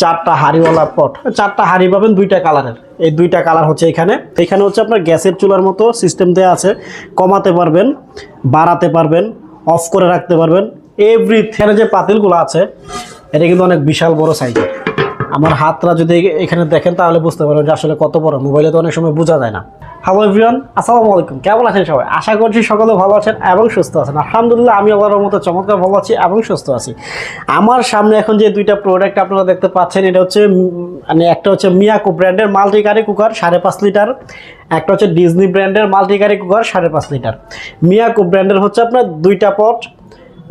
চারটা হাড়িওয়ালা পট। চারটা হাড়ি পাবেন দুইটা কালারের। এই দুইটা কালার হচ্ছে এখানে। এখানে হচ্ছে আপনার গ্যাসের চুলার মতো সিস্টেম দেওয়া আছে। কমাতে পারবেন, বাড়াতে পারবেন অফ করে রাখতে পারবেন। এভরি এখানে যে পাতিলগুলো আছে, এটা কিন্তু অনেক বিশাল বড় সাইজের আমার হাতটা যদি এখানে দেখেন, তাহলে বুঝতে পারবেন যে আসলে কত বড়। মোবাইলে তো অনেক সময় বোঝা যায় না। হ্যালো এভরিওয়ান আসসালামু আলাইকুম। কেমন আছেন সবাই? আশা করছি সকলে ভালো আছেন এবং সুস্থ আছেন। আলহামদুলিল্লাহ, আমি আল্লাহর মতো চমৎকার ভালো আছি এবং সুস্থ আছি। আমার সামনে এখন যে দুইটা প্রোডাক্ট আপনারা দেখতে পাচ্ছেন, এটা হচ্ছে মানে একটা হচ্ছে মিয়াকো ব্র্যান্ডের মাল্টিকারি কুকার সাড়ে পাঁচ লিটার। একটা হচ্ছে ডিজনি ব্র্যান্ডের মাল্টিকারি কুকার সাড়ে পাঁচ লিটার। মিয়াকো ব্র্যান্ডের হচ্ছে আপনার দুইটা পট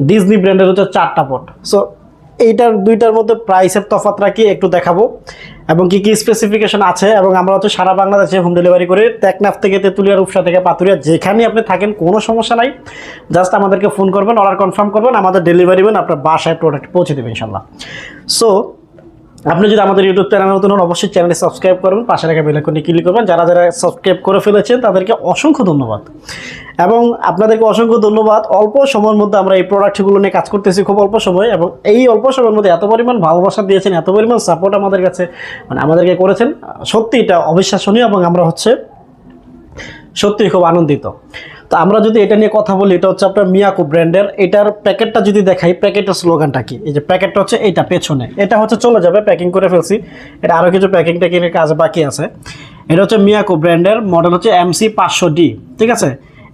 ডিজনি ব্র্যান্ডের হচ্ছে চারটা পট সো এইটার দুইটার মধ্যে প্রাইসের তফাত রাখি একটু দেখাবো? এবং কি কি স্পেসিফিকেশন আছে? এবং আমরা হচ্ছে সারা বাংলাদেশে হোম ডেলিভারি করে টেকনাফ থেকে তেঁতুলিয়া, রূপসা থেকে পাতুরিয়া যেখানে আপনি থাকেন, কোনো সমস্যা নাই। জাস্ট আমাদেরকে ফোন করবেন অর্ডার কনফার্ম করবেন, আমাদের ডেলিভারি ম্যান আপনার বাসায় প্রোডাক্ট পৌঁছে দেবে ইনশাল্লাহ সো আপনি যদি আমাদের ইউটিউব চ্যানেল নতুন হন, অবশ্যই চ্যানেলে সাবস্ক্রাইব করবেন, পাশে রাখা বেলাইকনটি ক্লিক করবেন। যারা যারা সাবস্ক্রাইব করে ফেলেছেন, তাদেরকে অসংখ্য ধন্যবাদ। এবং আপনাদেরকে অসংখ্য ধন্যবাদ। অল্প সময়ের মধ্যে আমরা এই প্রোডাক্টগুলো নিয়ে কাজ করতেছি খুব অল্প সময়, এবং এই অল্প সময়ের মধ্যে এত পরিমাণ ভালোবাসা দিয়েছেন, এত পরিমাণ সাপোর্ট আমাদের কাছে মানে আমাদেরকে করেছেন, সত্যি এটা অবিশ্বাসনীয়, এবং আমরা হচ্ছে সত্যিই খুব আনন্দিত। তো আমরা যদি এটা নিয়ে কথা বলি, এটা হচ্ছে আপনার মিয়াকো ব্র্যান্ডের। এটার প্যাকেটটা যদি দেখাই, প্যাকেটের স্লোগানটা কি? এই যে প্যাকেটটা হচ্ছে এটা পেছনে। এটা হচ্ছে চলে যাবে, প্যাকিং করে ফেলছি। এটা আরও কিছু প্যাকিং ট্যাকিংয়ের কাজ বাকি আছে। এটা হচ্ছে মিয়াকো ব্র্যান্ডের মডেল হচ্ছে এমসি পাঁচশো ডি, ঠিক আছে?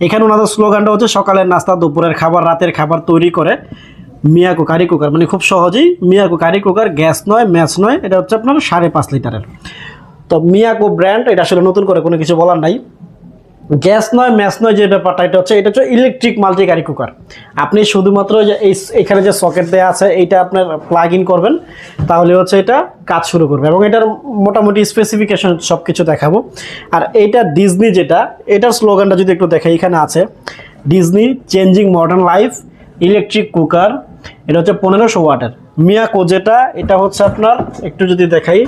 এখানে ওনাদের স্লোগানটা হচ্ছে সকালের নাস্তা, দুপুরের খাবার, রাতের খাবার তৈরি করে মিয়াকো কারি কুকার। মানে খুব সহজেই মিয়াকো কারি কুকার, গ্যাস নয়, ম্যাচ নয়, এটা হচ্ছে আপনার সাড়ে পাঁচ লিটারের। তো মিয়াকো ব্র্যান্ড, এটা আসলে নতুন করে কোনো কিছু বলার নাই। গ্যাস নয় ম্যাচ নয় যে ব্যাপারটা, এটা হচ্ছে এটা হচ্ছে ইলেকট্রিক মাল্টিকারি কুকার আপনি শুধুমাত্র যে এই এখানে যে সকেট দেওয়া আছে, এইটা আপনার প্লাগ ইন করবেন, তাহলে হচ্ছে এটা কাজ শুরু করবে এবং এটার মোটামুটি স্পেসিফিকেশন সব কিছু দেখাবো। আর এইটা ডিজনি যেটা, এটার স্লোগানটা যদি একটু দেখে এখানে আছে Disney changing modern life electric cooker এটা হচ্ছে পনেরোশো ওয়াটের। মিয়াকো যেটা, এটা হচ্ছে আপনার, একটু যদি দেখাই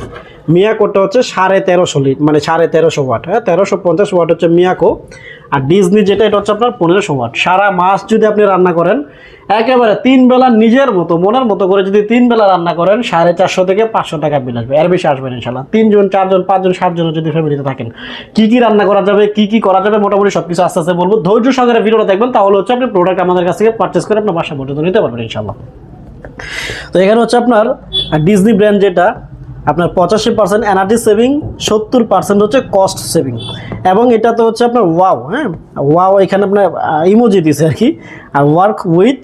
মিয়াকোটা হচ্ছে সাড়ে তেরোশো লিট মানে সাড়ে তেরোশো ওয়াট হ্যাঁ? তেরোশো পঞ্চাশ ওয়াট হচ্ছে মিয়াকো। আর ডিজনি যেটা, এটা হচ্ছে আপনার পনেরোশো ওয়াট। সারা মাস যদি আপনি রান্না করেন, একেবারে তিন বেলা নিজের মতো, মনের মতো করে যদি তিন বেলা রান্না করেন, সাড়ে চারশো থেকে পাঁচশো টাকা বিল আসবে। এর বেশি আসবে না ইনশাল্লাহ তিনজন, চারজন, পাঁচজন, সাতজন যদি ফ্যামিলিতে থাকেন, কি কি রান্না করা যাবে, কি কি করা যাবে, মোটামুটি সব কিছু আস্তে আস্তে বলব। ধৈর্য সহকারে ভিডিওটা দেখবেন, তাহলে হচ্ছে আপনি প্রোডাক্ট আমাদের কাছ থেকে পারচেস করে আপনার বাসা পর্যন্ত নিতে পারবেন ইনশাল্লাহ তো এখানে হচ্ছে আপনার ডিজনি ব্র্যান্ড যেটা আপনার পঁচাশি পার্সেন্ট এনার্জি সেভিং সত্তর পার্সেন্ট হচ্ছে কস্ট সেভিং এবং এটা তো হচ্ছে আপনার ওয়াও হ্যাঁ? ওয়াও এখানে আপনার ইমোজি দিছে আর কি। আর ওয়ার্ক উইথ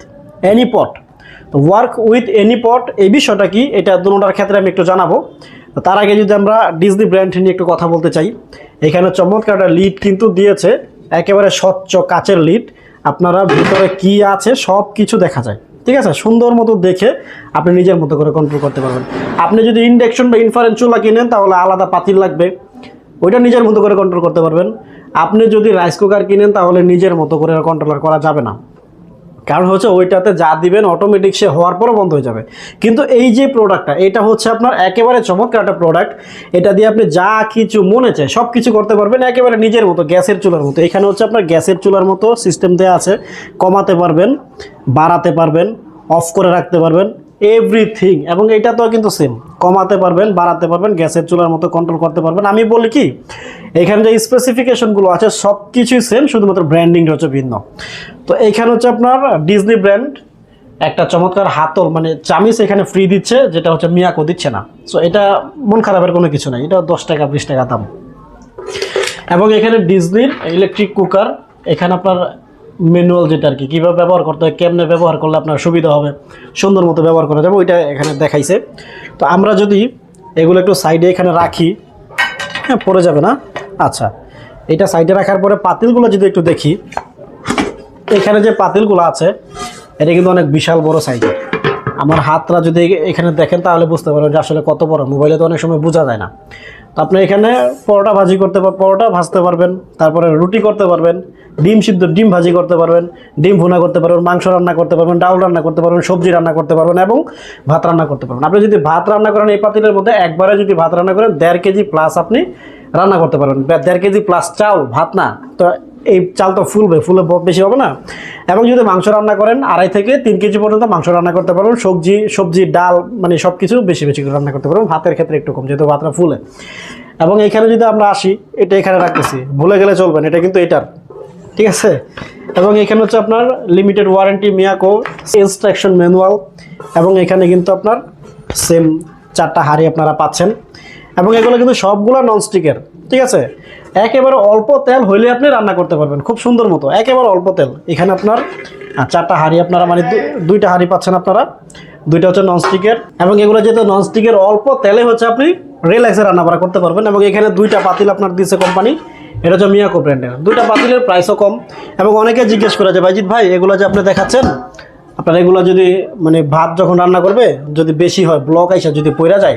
এনি পট তো ওয়ার্ক উইথ এনি পট এই বিষয়টা কি? এটা দুটার ক্ষেত্রে আমি একটু জানাব। তার আগে যদি আমরা ডিজনি ব্র্যান্ড নিয়ে একটু কথা বলতে চাই, এখানে চমৎকার একটা লিড কিন্তু দিয়েছে, একেবারে স্বচ্ছ কাচের লিড আপনারা ভিতরে কি আছে সব কিছু দেখা যায়। ঠিক আছে? সুন্দর মতো দেখে আপনি নিজের মতো করে কন্ট্রোল করতে পারবেন। আপনি যদি ইন্ডাকশন বা ইনফারেন্স চুলা কিনেন, তাহলে আলাদা পাতিল লাগবে। ওইটা নিজের মতো করে কন্ট্রোল করতে পারবেন। আপনি যদি রাইস কুকার কিনেন, তাহলে নিজের মতো করে কন্ট্রোলার করা যাবে না। কারণ হচ্ছে ওইটাতে যা দিবেন অটোমেটিক সে হওয়ার পরও বন্ধ হয়ে যাবে। কিন্তু এই যে প্রোডাক্টটা এটা হচ্ছে আপনার একেবারে চমৎকার একটা প্রোডাক্ট এটা দিয়ে আপনি যা কিছু মনে চায় সব কিছু করতে পারবেন একেবারে নিজের মতো, গ্যাসের চুলার মতো। এখানে হচ্ছে আপনার গ্যাসের চুলার মতো সিস্টেম দেওয়া আছে। কমাতে পারবেন, বাড়াতে পারবেন অফ করে রাখতে পারবেন। এভরিথিং, এবং এটা তো কিন্তু সেম কমাতে পারবেন, বাড়াতে পারবেন, গ্যাসের চুলার মতো কন্ট্রোল করতে পারবেন। আমি বলি কি, এখানে যে স্পেসিফিকেশনগুলো আছে সব কিছুই সেম শুধুমাত্র ব্র্যান্ডিংটা হচ্ছে ভিন্ন। তো এইখানে হচ্ছে আপনার ডিজনি ব্র্যান্ড একটা চমৎকার হাতল মানে চামিচ এখানে ফ্রি দিচ্ছে, যেটা হচ্ছে মিয়াকো দিচ্ছে না। সো এটা মন খারাপের কোনো কিছু নাই, এটা দশ টাকা, বিশ টাকা দাম। এবং এখানে ডিজনির ইলেকট্রিক কুকার এখানে আপনার ম্যানুয়াল যেটা আর কি, কীভাবে ব্যবহার করতে হয়, কেমনে ব্যবহার করলে আপনার সুবিধা হবে, সুন্দর মতো ব্যবহার করা যাবে, ওইটা এখানে দেখাইছে। তো আমরা যদি এগুলো একটু সাইডে এখানে রাখি হ্যাঁ পড়ে যাবে না? আচ্ছা এটা সাইডে রাখার পরে পাতিলগুলো যদি একটু দেখি, এখানে যে পাতিলগুলো আছে, এটা কিন্তু অনেক বিশাল বড় সাইজের আমার হাতটা যদি এখানে দেখেন তাহলে বুঝতে পারবেন যে আসলে কত বড় মোবাইলে তো অনেক সময় বোঝা যায় না। আপনি এখানে পরোটা ভাজি করতে পার পরোটা ভাজতে পারবেন, তারপরে রুটি করতে পারবেন, ডিম সিদ্ধ ডিম ভাজি করতে পারবেন, ডিম ভুনা করতে পারবেন, মাংস রান্না করতে পারবেন ডাউল রান্না করতে পারবেন, সবজি রান্না করতে পারবেন এবং ভাত রান্না করতে পারবেন। আপনি যদি ভাত রান্না করেন এই পাতিলের মধ্যে, একবারে যদি ভাত রান্না করেন, দেড় কেজি প্লাস আপনি রান্না করতে পারবেন। দেড় কেজি প্লাস চাউল ভাত না। তো এই চাল তো ফুলবে, ফুলে বেশি হবে না। এবং যদি মাংস রান্না করেন, আড়াই থেকে তিন কেজি পর্যন্ত মাংস রান্না করতে পারবেন। সবজি সবজি, ডাল মানে সব কিছু বেশি বেশি করে রান্না করতে পারবেন। ভাতের ক্ষেত্রে একটু কম, যেহেতু ভাতটা ফুলে। এবং এখানে যদি আমরা আসি, এটা এখানে রাখতেছি। ভুলে গেলে চলবেন এটা কিন্তু এটার। ঠিক আছে? এবং এখানে হচ্ছে আপনার limited warranty Miyako instruction manual এবং এখানে কিন্তু আপনার সেম চারটা হাঁড়ি আপনারা পাচ্ছেন। এবং এগুলো কিন্তু সবগুলো ননস্টিকের ঠিক আছে? একেবারে অল্প তেল হইলে আপনি রান্না করতে পারবেন। খুব সুন্দর মতো। একেবারে অল্প তেল। এখানে আপনার চারটা হাঁড়ি আপনারা মানে দুইটা হাঁড়ি পাচ্ছেন আপনারা। দুইটা হচ্ছে ননস্টিকের। এবং এগুলো যেহেতু ননস্টিকের অল্প তেলে হচ্ছে আপনি রিল্যাক্সে রান্না বাড়া করতে পারবেন। এবং এখানে দুইটা পাতিল আপনার দিয়েছে কোম্পানি এটা হচ্ছে মিয়াকো ব্র্যান্ডের দুইটা পাতিলের প্রাইসও কম। এবং অনেকে জিজ্ঞেস করে যে, ভাইজিৎ ভাই, এগুলো যে আপনি দেখাচ্ছেন আপনার এগুলো যদি মানে ভাত যখন রান্না করবে, যদি বেশি হয় ব্লক আইসা যদি পইরা যায়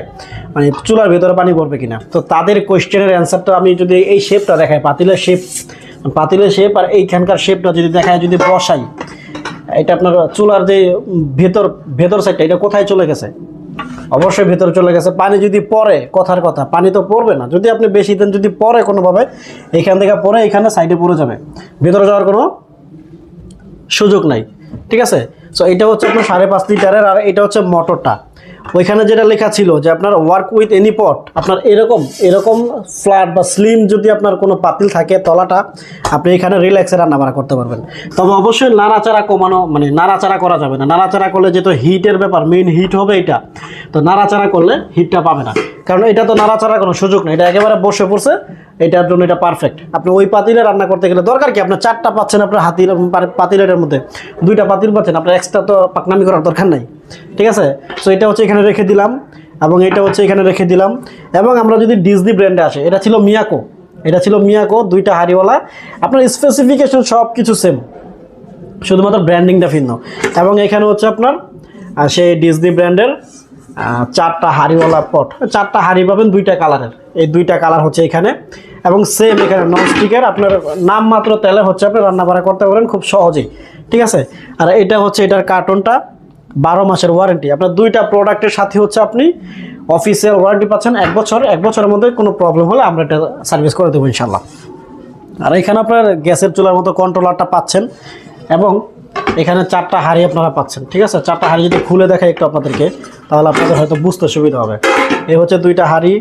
মানে চুলার ভেতরে পানি পড়বে কিনা? তো তাদের কোয়েশ্চেনের অ্যান্সারটা আমি যদি এই শেপটা দেখাই, পাতিলের শেপ পাতিলের শেপ আর এইখানকার শেপটা যদি দেখায় যদি বসাই, এটা আপনার চুলার যে ভেতর ভেতর সাইডটা এটা কোথায় চলে গেছে? অবশ্যই ভেতরে চলে গেছে। পানি যদি পড়ে, কথার কথা, পানি তো পড়বে না। যদি আপনি বেশি দেন, যদি পড়ে কোনোভাবে এখান থেকে পরে এখানে সাইডে পড়ে যাবে। ভেতরে যাওয়ার কোনো সুযোগ নাই। ঠিক আছে? সো এটা হচ্ছে আপনার সাড়ে পাঁচ লিটারের আর এটা হচ্ছে মোটরটা। ওইখানে যেটা লেখা ছিল যে আপনার ওয়ার্ক উইথ এনি পট আপনার এরকম এরকম ফ্ল্যাট বা স্লিম যদি আপনার কোনো পাতিল থাকে তলাটা, আপনি এখানে রিল্যাক্সে রান্না বান্না করতে পারবেন। তবে অবশ্যই নাড়াচাড়া কমানো মানে নাড়াচাড়া করা যাবে না। নাড়াচাড়া করলে যেহেতু হিটের ব্যাপার মেইন হিট হবে এটা, তো নাড়াচাড়া করলে হিটটা পাবে না। কারণ এটা তো নাড়াচাড়ার কোনো সুযোগ নেই এটা একেবারে বসে পড়ছে এটার জন্য এটা পারফেক্ট আপনি ওই পাতিলে রান্না করতে গেলে দরকার কি? আপনার চারটা পাচ্ছেন আপনার হাতির পাতিলের মধ্যে। দুইটা পাতিল পাচ্ছেন, আপনার এক্সট্রা তো পাকনামি করার দরকার নাই। ঠিক আছে? সো এটা হচ্ছে এখানে রেখে দিলাম, এবং এটা হচ্ছে এখানে রেখে দিলাম, এবং আমরা যদি ডিজনি ব্র্যান্ডে আসে, এটা ছিল মিয়াকো এটা ছিল মিয়াকো দুইটা হাড়িওয়ালা। আপনার স্পেসিফিকেশন সব কিছু সেম শুধুমাত্র ব্র্যান্ডিংটা ভিন্ন। এবং এখানে হচ্ছে আপনার সেই ডিজনি ব্র্যান্ডের চারটা হাড়িওয়ালা পট। চারটা হাড়ি পাবেন, দুইটা কালারের। এই দুইটা কালার হচ্ছে এখানে। এবং সেম এখানে নন স্টিকের আপনার নামমাত্র তেলে হচ্ছে, আপনি রান্না বান্না করতে পারেন খুব সহজেই। ঠিক আছে? আর এটা হচ্ছে এটার কার্টনটা বারো মাসের ওয়ারেন্টি আপনার দুইটা প্রোডাক্টের সাথে হচ্ছে আপনি অফিসিয়াল ওয়ারেন্টি পাচ্ছেন এক বছর। এক বছরের মধ্যে কোনো প্রবলেম হলে আমরা এটা সার্ভিস করে দেবো ইনশাল্লাহ আর এখানে আপনার গ্যাসের চুলার মতো কন্ট্রোলারটা পাচ্ছেন। এবং এখানে চারটা হাঁড়ি আপনারা পাচ্ছেন, ঠিক আছে? চারটা হাঁড়ি যদি খুলে দেখাই একটু আপনাদেরকে, তাহলে আপনাদের হয়তো বুঝতে সুবিধা হবে। এই হচ্ছে দুইটা হাঁড়ি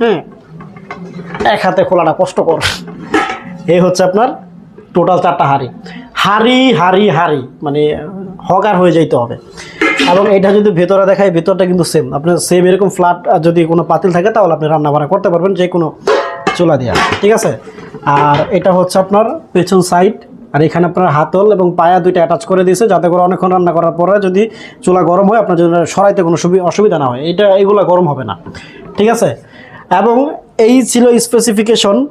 হ্যাঁ এক হাতে খোলাটা কষ্টকর। এই হচ্ছে আপনার টোটাল চারটা হাঁড়ি। হাঁড়ি হাঁড়ি হাঁড়ি মানে হগার হয়ে যাইতে হবে। এবং এটা যদি ভেতরে দেখায় ভেতরটা কিন্তু সেম আপনার সেম এরকম ফ্ল্যাট যদি কোনো পাতিল থাকে, তাহলে আপনি রান্না বান্না করতে পারবেন, যে কোনো চুলা দিয়া, ঠিক আছে? আর এটা হচ্ছে আপনার পেছন সাইড আর এখানে আপনার হাতল এবং পায়া দুইটা অ্যাটাচ করে দিয়েছে, যাতে করে অনেকক্ষণ রান্না করার পরে যদি চুলা গরম হয়, আপনার জন্য সরাইতে কোনো সুবি- অসুবিধা না হয়। এটা এগুলো গরম হবে না। ঠিক আছে? এবং এই ছিল স্পেসিফিকেশন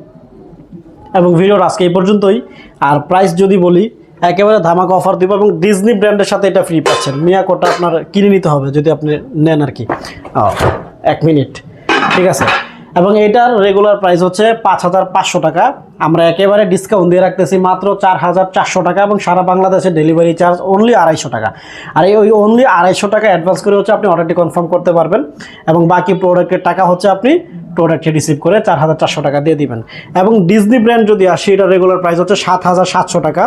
এবং ভিডিওর আজকে এই পর্যন্তই। আর প্রাইস যদি বলি, একেবারে ধামাকা অফার দিব এবং ডিজনি ব্র্যান্ডের সাথে এটা ফ্রি পাচ্ছেন। মিয়াকোটা আপনার কিনে নিতে হবে যদি আপনি নেন আর কি। এক মিনিট ঠিক আছে? এবং এটার রেগুলার প্রাইস হচ্ছে পাঁচ হাজার পাঁচশো টাকা। আমরা একেবারে ডিসকাউন্ট দিয়ে রাখতেছি মাত্র চার হাজার চারশো টাকা এবং সারা বাংলাদেশে ডেলিভারি চার্জ অনলি আড়াইশো টাকা। আর এই ওই অনলি আড়াইশো টাকা অ্যাডভান্স করে হচ্ছে আপনি অর্ডারটি কনফার্ম করতে পারবেন এবং বাকি প্রোডাক্টের টাকা হচ্ছে আপনি প্রোডাক্টটি রিসিভ করে চার হাজার চারশো টাকা দিয়ে দিবেন। এবং ডিজনি ব্র্যান্ড যদি আসে, এটা রেগুলার প্রাইস হচ্ছে সাত হাজার সাতশো টাকা।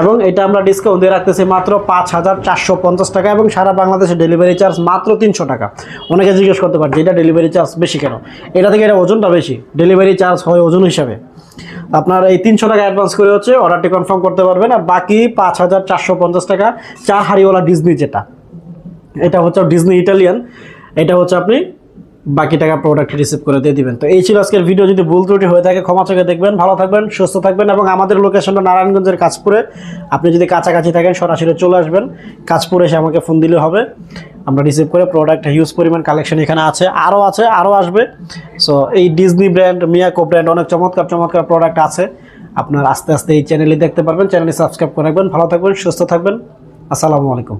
এবং এটা আমরা ডিসকাউন্ট দিয়ে রাখতেছি মাত্র পাঁচ হাজার চারশো পঞ্চাশ টাকা এবং সারা বাংলাদেশে ডেলিভারি চার্জ মাত্র তিনশো টাকা। অনেকে জিজ্ঞেস করতে পারছে এটা ডেলিভারি চার্জ বেশি কেন? এটা থেকে এটা ওজনটা বেশি। ডেলিভারি চার্জ হয় ওজন হিসাবে। আপনার এই তিনশো টাকা অ্যাডভান্স করে হচ্ছে অর্ডারটি কনফার্ম করতে পারবেন। আর বাকি পাঁচ হাজার চারশো পঞ্চাশ টাকা চা হারিওয়ালা ডিজনি যেটা। এটা হচ্ছে ডিজনি ইটালিয়ান এটা হচ্ছে আপনি বাকি টাকা প্রোডাক্ট রিসিভ করে দিয়ে দিবেন। তো এই ছিল আজকের ভিডিও যদি ভুল ত্রুটি হয়ে থাকে, ক্ষমা চোখে দেখবেন। ভালো থাকবেন, সুস্থ থাকবেন এবং আমাদের লোকেশনটা নারায়ণগঞ্জের কাজপুরে আপনি যদি কাছাকাছি থাকেন, সরাসরি চলে আসবেন। কাজপুরে এসে আমাকে ফোন দিলে হবে। আমরা রিসিভ করে প্রোডাক্ট হিউজ পরিমাণ কালেকশন এখানে আছে, আরও আছে, আরও আসবে। সো এই ডিজনি ব্র্যান্ড মিয়াকো ব্র্যান্ড অনেক চমৎকার চমৎকার প্রোডাক্ট আছে। আপনার আস্তে আস্তে এই চ্যানেলে দেখতে পারবেন। চ্যানেলে সাবস্ক্রাইব করে রাখবেন। ভালো থাকবেন, সুস্থ থাকবেন। আসসালামু আলাইকুম।